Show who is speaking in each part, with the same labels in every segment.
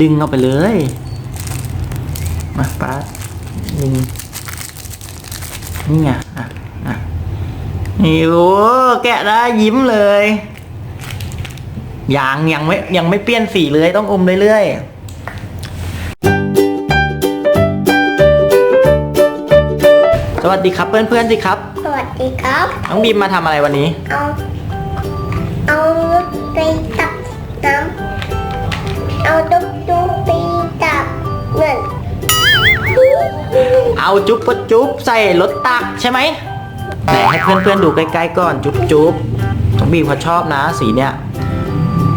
Speaker 1: ดึงเอาไปเลย มาป้าดึงนี่ไงอะอะนี่โอ้แกะได้ยิ้มเลยยังยังไม่ยังไม่เปลี่ยนสีเลยต้องอมเรื่อยๆสวัสดีครับเพื่อนๆสิครับ
Speaker 2: สวัสดีครับ
Speaker 1: น้องบีมมาทำอะไรวันนี้
Speaker 2: เอา เอาไปตักน้ำ เอา
Speaker 1: จุ๊บก็จุ๊บใส่รถตักใช่ไหมไหนให้เพื่อนๆดูใกล้ๆก่อนจุ๊บจุ๊บน้องบีมเขาชอบนะสีเนี้ย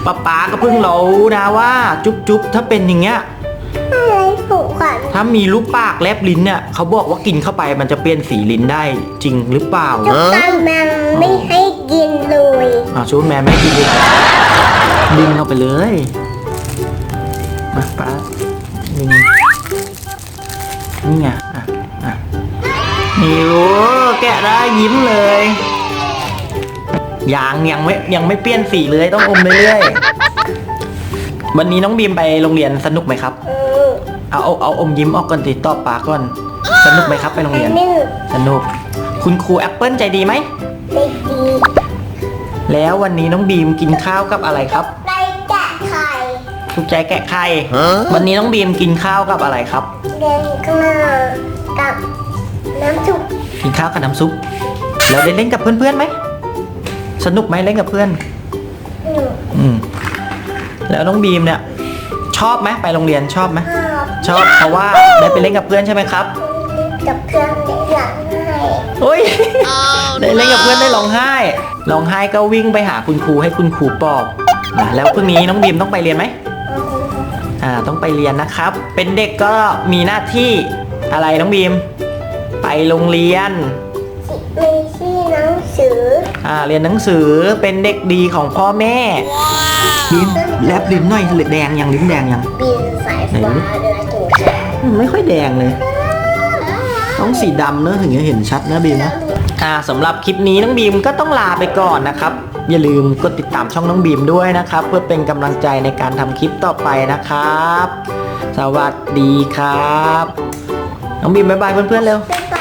Speaker 1: ป้าป๊าก็เพิ่งรู้นะว่า จุ๊บจุ๊บถ้าเป็นอย่างเงี้ย
Speaker 2: อะไรผูกขัน
Speaker 1: ถ้ามีรูปปากแลบลิ้นเนี่ยเขาบอกว่ากินเข้าไปมันจะเปลี่ยนสีลิ้นได้จริงหรือเปล่า
Speaker 2: จุกตาแมงไม่ให้กินเลย
Speaker 1: อ่าชูแม่ไม่กินเลยดึงเข้าไปเลยมาป้าดึง นี่ไงอะอะนี่โอ้แกะได้ยิ้มเลยยังยังไม่ยังไม่เปลี่ยนสีเลยต้องอมเรื่อยๆวันนี้น้องบีมไปโรงเรียนสนุกไหมครับ
Speaker 2: เออ
Speaker 1: เอาเอาเอาอมยิ้มออกก่อนติดต่อปากก่อน สนุกไหมครับไปโรง
Speaker 2: อัน
Speaker 1: เรียน
Speaker 2: หนึ่ง
Speaker 1: สนุก คุณครูแอปเปิลใจดีไหม
Speaker 2: เด็กดี
Speaker 1: แล้ววันนี้น้องบีมกินข้าวกับอะไรครับ
Speaker 2: ไปแกะไข่
Speaker 1: ถูกใจแกะไข่ วันนี้น้องบีมกินข้าวกับอะไรครับ
Speaker 2: เดินข้างหน้ากับน้ำซุป
Speaker 1: กินข้าวกับน้ำซุป แล้วได้เล่นกับเพื่อนๆไหม สนุกไหมเล่นกับเพื่อน
Speaker 2: หนึ่ง
Speaker 1: อืม แล้วน้องบีมเนี่ย ชอบไหมไปโรงเรียนชอบไหม
Speaker 2: ข้าว
Speaker 1: ชอบเพราะว่าได้ไปเล่นกับเพื่อนใช่ไหมครับ
Speaker 2: กับเครื่องในหลังให้
Speaker 1: โอ้ยได้เล่นกับเพื่อนได้ร้องไห้ ร้องไห้ก็วิ่งไปหาคุณครูให้คุณครูปลอบนะแล้วพรุ่งนี้น้องบีมต้องไปเรียนไหม อ่าต้องไปเรียนนะครับ เป็นเด็กก็มีหน้าที่อะไรน้องบีม ไปโรงเรียน
Speaker 2: มีที่หนังสือ
Speaker 1: อ่าเรียนหนังสือเป็นเด็กดีของพ่อแม่บีมแลบลิ้นหน่อยแดงยังลิ้นแดงยัง
Speaker 2: บินสายฟ้าเดินถูก
Speaker 1: ไม่ค่อยแดงเลย ต้องสีดำเนอะถึงจะเห็นชัดนะบีมนะอ่าสำหรับคลิปนี้น้องบีมก็ต้องลาไปก่อนนะครับ อย่าลืมกดติดตามช่องน้องบีมด้วยนะครับ เพื่อเป็นกำลังใจในการทำคลิปต่อไปนะครับ สวัสดีครับ น้องบีมบ๊ายบายเพื่อนๆเร็ว
Speaker 2: บ๊ายบ